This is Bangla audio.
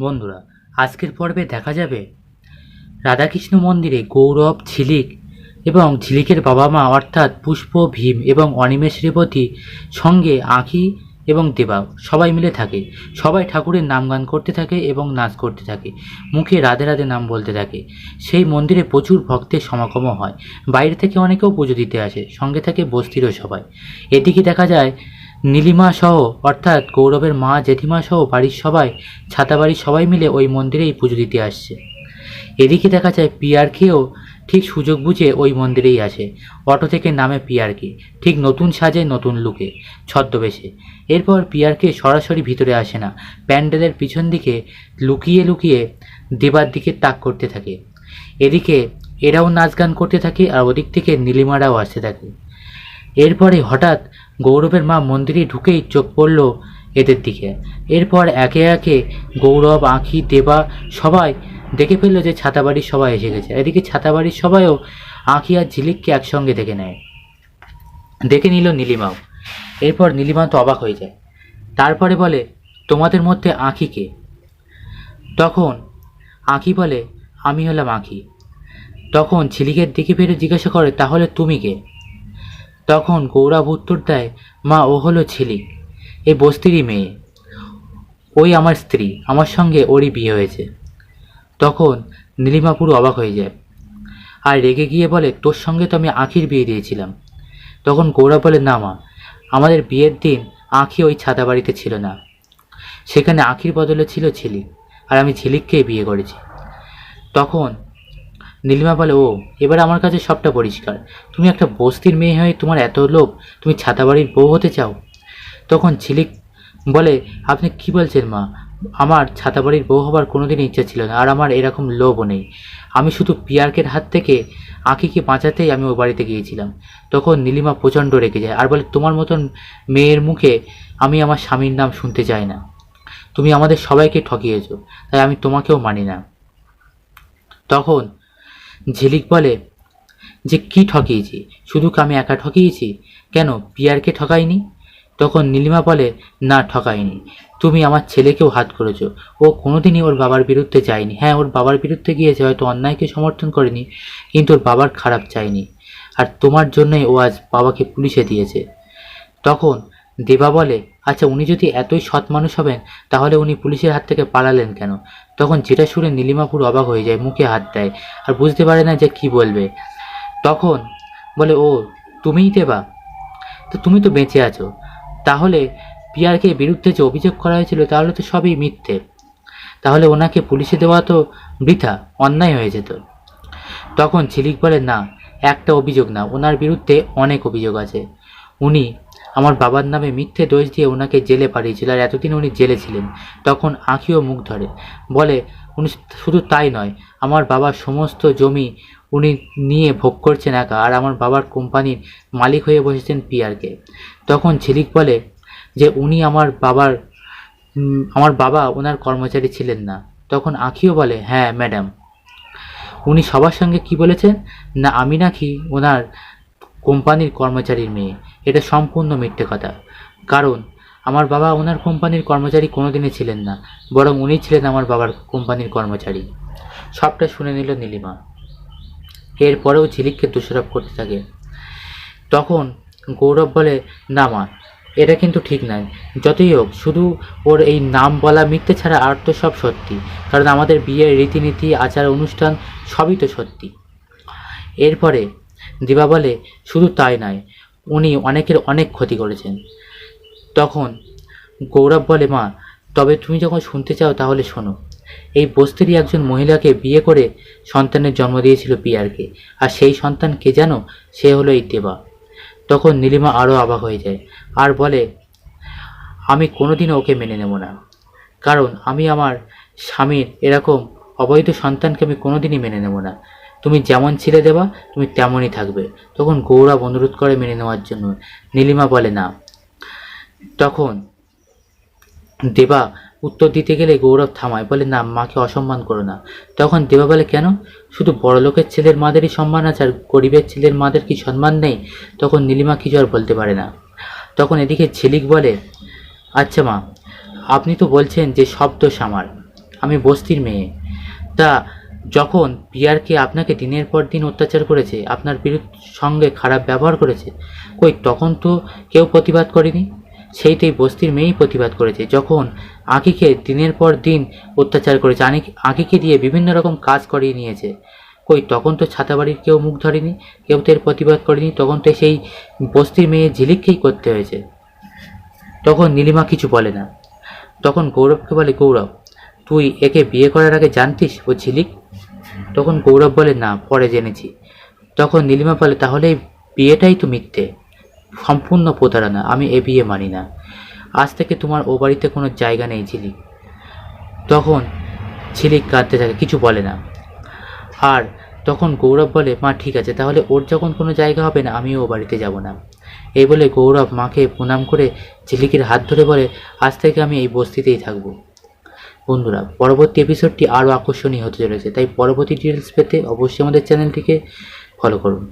বন্ধুরা, আজকের পর্বে দেখা যাবে রাধাকৃষ্ণ মন্দিরে গৌরব, ঝিলিক এবং ঝিলিকের বাবা মা অর্থাৎ পুষ্প, ভীম এবং অনিমেষ রেবতী সঙ্গে আঁখি এবং দেবা সবাই মিলে থাকে। সবাই ঠাকুরের নাম গান করতে থাকে এবং নাচ করতে থাকে। মুখে রাধে রাধে নাম বলতে থাকে। সেই মন্দিরে প্রচুর ভক্তের সমাগমও হয়। বাইরে থেকে অনেকেও পুজো দিতে আসে। সঙ্গে থাকে বস্তিরও সবাই। এদিকে দেখা যায় নীলিমা সহ, অর্থাৎ গৌরবের মা জেঠিমা সহ বাড়ির সবাই ছাতা বাড়ির সবাই মিলে ওই মন্দিরেই পুজো দিতে আসছে। এদিকে দেখা যায় পিয়ারকেও ঠিক সুযোগ বুঝে ওই মন্দিরেই আসে অটো থেকে নামে পিয়ারকে, ঠিক নতুন সাজে নতুন লুকে, ছদ্মবেশে। এরপর পিয়ারকে সরাসরি ভিতরে আসে না। প্যান্ডেলের পিছন দিকে লুকিয়ে লুকিয়ে দেবার দিকে তাক করতে থাকে। এদিকে এরাও নাচ গান করতে থাকে আর ওদিক থেকে নীলিমারাও আসতে থাকে। এরপরে হঠাৎ গৌরবের মা মন্দিরে ঢুকেই চোখ পড়ল এদের দিকে। এরপর একে একে গৌরব, আঁখি, দেবা সবাই দেখে ফেলল যে ছাতাবাড়ির সবাই এসে গেছে। এদিকে ছাতাবাড়ির সবাইও আঁখি আর ঝিলিককে একসঙ্গে দেখে নেয়। দেখে নিল নীলিমাও। এরপর নীলিমা তো অবাক হয়ে যায়। তারপরে বলে, তোমাদের মধ্যে আঁখিকে তখন আঁখি বলে, আমি হলাম আঁখি। তখন ঝিলিকের দিকে ফিরে জিজ্ঞাসা করে, তাহলে তুমি কে? তখন গৌরব উত্তর দেয়, মা, ও হলো ঝিলিক এ বস্তিরই মেয়ে। ওই আমার স্ত্রী, আমার সঙ্গে ওরই বিয়ে হয়েছে। তখন নীলিমা পুরো অবাক হয়ে যায়। আর রেগে গিয়ে বলে, তোর সঙ্গে তো আমি আঁখির বিয়ে দিয়েছিলাম। তখন গৌরব বলে, না মা, আমাদের বিয়ের দিন আঁখি ওই ছাতা বাড়িতে ছিল না। সেখানে আঁখির বদলে ছিল ঝিলিক আর আমি ঝিলিককেই বিয়ে করেছি। তখন নীলিমা বলে ও এবার আমার কাছে সবটা পরিষ্কার। তুমি একটা বস্তির মেয়ে হয়ে তোমার এত লোভ, তুমি ছাতাবাড়ির বউ হতে চাও? তখন ঝিলিক বলে, আপনি কি বলছেন মা? আমার ছাতাবাড়ির বউ হবার কোনোদিনই ইচ্ছা ছিল না, আর আমার এরকম লোভও নেই। আমি শুধু পিয়ার্কের হাত থেকে আঁকিকে বাঁচাতেই আমি ওই বাড়িতে গিয়েছিলাম। তখন নীলিমা প্রচণ্ড রেগে যায়, আর বলে, তোমার মতন মেয়ের মুখে আমি আমার স্বামীর নাম শুনতে চাই না। তুমি আমাদের সবাইকে ঠকিয়েছো, তাই আমি তোমাকেও মানি না। তখন ঝিলিক বলে, যে কি ঠকিয়েছি? শুধু আমি একা ঠকিয়েছি? কেন, পিয়ারকে ঠকাইনি? তখন নীলিমা বলে, না, ঠকাইনি। তুমি আমার ছেলেকেও হাত করেছ। ও কোনোদিনই ওর বাবার বিরুদ্ধে যায়নি। হ্যাঁ ওর বাবার বিরুদ্ধে গিয়েছে, হয়তো অন্যায়কে সমর্থন করেনি, কিন্তু ওর বাবার খারাপ চায়নি। আর তোমার জন্যই ও আজ বাবাকে পুলিশে দিয়েছে। তখন দেবা বলে আচ্ছা উনি যদি এতই সৎ মানুষ হবেন, তাহলে উনি পুলিশের হাত থেকে পালালেন কেন? তখন যেটা শুনে নীলিমাপুর অবাক হয়ে যায়, মুখে হাত দেয় আর বুঝতে পারে না যে কি বলবে। তখন বলে, ও, তুমিই দেবা তো তুমি তো বেঁচে আছো। তাহলে পিয়ারকে বিরুদ্ধে যে অভিযোগ করা হয়েছিল, তাহলে তো সবই মিথ্যে। তাহলে ওনাকে পুলিশে দেওয়া তো বৃথা, অন্যায় হয়ে যেত। তখন ঝিলিক বলে, না, একটা অভিযোগ না, ওনার বিরুদ্ধে অনেক অভিযোগ আছে। উনি আমার বাবার নামে মিথ্যে দোষ দিয়ে ওনাকে জেলে পাঠিয়েছিল আর এতদিন উনি জেলে ছিলেন। তখন আঁখিও মুখ ধরে। বলে, উনি শুধু তাই নয়, আমার বাবার সমস্ত জমি উনি নিয়ে ভোগ করছেন একা আর আমার বাবার কোম্পানির মালিক হয়ে বসেছেন পিয়ারকে। তখন ঝিলিক বলে, যে উনি আমার বাবার আমার বাবা ওনার কর্মচারী ছিলেন না। তখন আঁখিও বলে হ্যাঁ ম্যাডাম। উনি সবার সঙ্গে কি বলেছেন? না, আমি নাকি ওনার কোম্পানির কর্মচারীর মেয়ে। এটা সম্পূর্ণ মিথ্যে কথা। কারণ, আমার বাবা ওনার কোম্পানির কর্মচারী কোনোদিনই ছিলেন না, বরং উনি ছিলেন আমার বাবার কোম্পানির কর্মচারী। সবটা শুনে নিল নীলিমা। এরপরেও ঝিলিককে দোষারোপ করতে থাকে। তখন গৌরব বলে, না মা, এটা কিন্তু ঠিক নয়। যতই হোক, শুধু ওর এই নাম বলা মিথ্যে ছাড়া আর তো সব সত্যি। কারণ আমাদের বিয়ের রীতিনীতি, আচার, অনুষ্ঠান সবই তো সত্যি। এরপরে দিবা বলে শুধু তাই নয়, উনি অনেকের অনেক ক্ষতি করেছেন। তখন গৌরব বলে, মা, তবে তুমি যখন শুনতে চাও তাহলে শোনো। এই বস্তিরই একজন মহিলাকে বিয়ে করে সন্তানের জন্ম দিয়েছিল পিয়ারকে, আর সেই সন্তান কে জানো? সে হলো এই দেবা। তখন নীলিমা আরও অবাক হয়ে যায়, আর বলে, আমি কোনোদিনও ওকে মেনে নেব না। কারণ আমি আমার স্বামীর এরকম অবৈধ সন্তানকে আমি কোনোদিনই মেনে নেব না। তুমি যেমন ছিলে দেবা, তুমি তেমনই থাকবে। তখন গৌরব অনুরোধ করে মেনে নেওয়ার জন্য। নীলিমা বলে, না। তখন দেবা উত্তর দিতে গেলে গৌরব থামায়, বলে, না, মাকে অসম্মান করো না। তখন দেবা বলে, কেন? শুধু বড়লোকের ছেলের মাদেরই সম্মান আছে, আর গরিবের ছেলের মাদের কি সম্মান নেই? তখন নীলিমা কিছু আর বলতে পারে না। তখন এদিকে ঝিলিক বলে আচ্ছা মা, আপনি তো বলছেন যে সব দোষ আমার। আমি বস্তির মেয়ে। তা যখন পিয়ারকে আপনাকে দিনের পর দিন অত্যাচার করেছে, আপনার বিরুদ্ধ সঙ্গে খারাপ ব্যবহার করেছে, কই তখন তো কেউ প্রতিবাদ করেনি? সেইটাই বস্তির মেয়েই প্রতিবাদ করেছে। যখন আঁকিকে দিনের পর দিন অত্যাচার করেছে আনি আঁকিকে দিয়ে বিভিন্ন রকম কাজ করিয়ে নিয়েছে, কই তখন তো ছাতাবাড়ির কেউ মুখ ধরেনি, কেউ তো এর প্রতিবাদ করেনি, তখন তো সেই বস্তির মেয়ে ঝিলিককেই করতে হয়েছে। তখন নীলিমা কিছু বলে না। তখন গৌরবকে বলে, গৌরব, তুই একে বিয়ে করার আগে জানতিস ও ঝিলিক তখন গৌরব বলে, না, পরে জেনেছি। তখন নীলিমা বলে, তাহলে বিয়েটাই তো মিথ্যে। সম্পূর্ণ প্রতারণা। আমি এ বিয়ে মানি না। আজ থেকে তোমার ও বাড়িতে কোনো জায়গা নেই ঝিলিক তখন ঝিলিক কাঁদতে থাকে, কিছু বলে না। আর তখন গৌরব বলে, মা, ঠিক আছে, তাহলে ওর যখন কোনো জায়গা হবে না, আমিও ও বাড়িতে যাব না। এই বলে গৌরব মাকে প্রণাম করে ঝিলিকের হাত ধরে বলে, আজ থেকে আমি এই বস্তিতেই থাকব। বন্ধুরা, পরবর্তী এপিসোডটি আরও আকর্ষণীয় হতে চলেছে, তাই পরবর্তী ডিটেলস পেতে অবশ্যই আমাদের চ্যানেলটিকে ফলো করুন।